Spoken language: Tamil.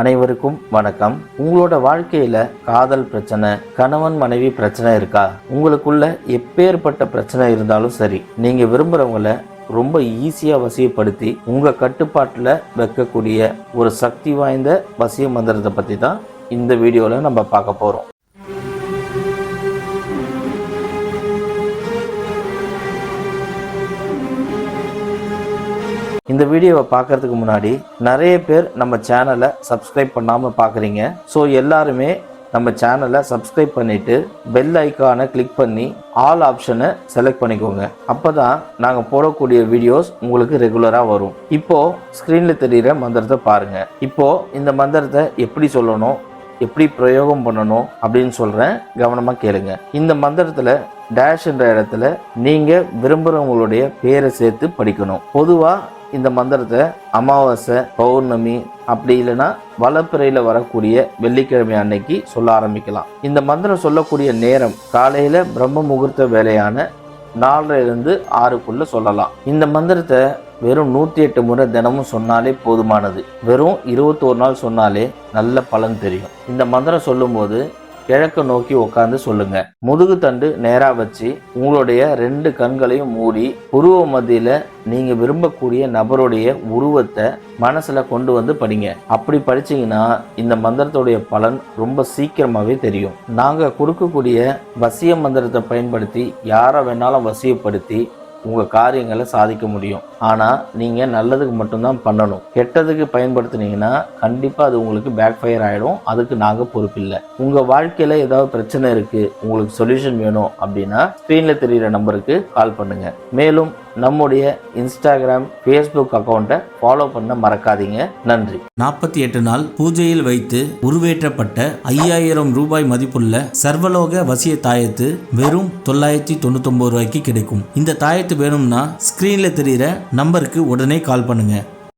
அனைவருக்கும் வணக்கம். உங்களோட வாழ்க்கையில காதல் பிரச்சனை கணவன் மனைவி பிரச்சனை இருக்கா? உங்களுக்குள்ள எப்பேற்பட்ட பிரச்சனை இருந்தாலும் சரி நீங்க விரும்புறவங்கள ரொம்ப ஈஸியா வசியப்படுத்தி உங்க கட்டுப்பாட்டில் வைக்கக்கூடிய ஒரு சக்தி வாய்ந்த வசிய மந்திரத்தை பத்தி தான் இந்த வீடியோவில் நம்ம பார்க்க போறோம். இந்த வீடியோவை பார்க்கறதுக்கு முன்னாடி நிறைய பேர் நம்ம சேனலை சப்ஸ்கிரைப் பண்ணாமல் பார்க்குறீங்க. ஸோ எல்லாருமே நம்ம சேனலை சப்ஸ்கிரைப் பண்ணிவிட்டு பெல் ஐக்கானை கிளிக் பண்ணி ஆல் ஆப்ஷனை செலக்ட் பண்ணிக்கோங்க. அப்போ தான் நாங்கள் போடக்கூடிய வீடியோஸ் உங்களுக்கு ரெகுலராக வரும். இப்போது ஸ்க்ரீனில் தெரிகிற மந்திரத்தை பாருங்கள் இப்போ இந்த மந்திரத்தை எப்படி சொல்லணும் எப்படி பிரயோகம் பண்ணணும் அப்படின்னு சொல்கிறேன் கவனமாக கேளுங்க. இந்த மந்திரத்தில் டேஷ் என்ற இடத்துல நீங்கள் விரும்புகிறவங்களுடைய பேரை சேர்த்து படிக்கணும். பொதுவாக இந்த மந்திரத்தை அமாவாசை பௌர்ணமி அப்படி இல்லைன்னா வளப்பிறையில் வரக்கூடிய வெள்ளிக்கிழமை அன்னைக்கு சொல்ல ஆரம்பிக்கலாம். இந்த மந்திரம் சொல்லக்கூடிய நேரம் காலையில் பிரம்ம முகூர்த்த வேலையான நாலரைலேருந்து ஆறுக்குள்ளே சொல்லலாம். இந்த மந்திரத்தை வெறும் நூற்றி எட்டு முறை தினமும் சொன்னாலே போதுமானது. வெறும் இருபத்தோரு நாள் சொன்னாலே நல்ல பலன் தெரியும். இந்த மந்திரம் சொல்லும்போது கிழக்கு நோக்கி உட்காந்து சொல்லுங்க. முதுகு தண்டு நேரா வச்சு உங்களுடைய ரெண்டு கண்களையும் மூடி உருவ மத்தியில நீங்க விரும்பக்கூடிய நபருடைய உருவத்தை மனசுல கொண்டு வந்து படிங்க. அப்படி படிச்சீங்கன்னா இந்த மந்திரத்துடைய பலன் ரொம்ப சீக்கிரமாவே தெரியும். நாங்க கொடுக்கக்கூடிய வசிய மந்திரத்தை பயன்படுத்தி யாரை வேணாலும் வசியப்படுத்தி உங்கள் காரியங்களை சாதிக்க முடியும். ஆனால் நீங்கள் நல்லதுக்கு மட்டும்தான் பண்ணணும். கெட்டதுக்கு பயன்படுத்துனீங்கன்னா கண்டிப்பாக அது உங்களுக்கு பேக் ஃபயர் ஆகிடும் அதுக்கு நாங்கள் பொறுப்பில்லை. உங்கள் வாழ்க்கையில் ஏதாவது பிரச்சனை இருக்குது உங்களுக்கு சொல்யூஷன் வேணும் அப்படின்னா ஸ்க்ரீனில் தெரிகிற நம்பருக்கு கால் பண்ணுங்கள் மேலும் நம்முடைய இன்ஸ்டாகிராம் ஃபேஸ்புக் அக்கௌண்ட்டை ஃபாலோ பண்ண மறக்காதீங்க. நன்றி. நாற்பத்தி எட்டு நாள் பூஜையில் வைத்து உருவேற்றப்பட்ட ஐயாயிரம் ரூபாய் மதிப்புள்ள சர்வலோக வசிய தாயத்து வெறும் தொள்ளாயிரத்தி தொண்ணூத்தொம்பது ரூபாய்க்கு கிடைக்கும். இந்த தாயத்து வேணும்னா ஸ்க்ரீனில் தெரிகிற நம்பருக்கு உடனே கால் பண்ணுங்க.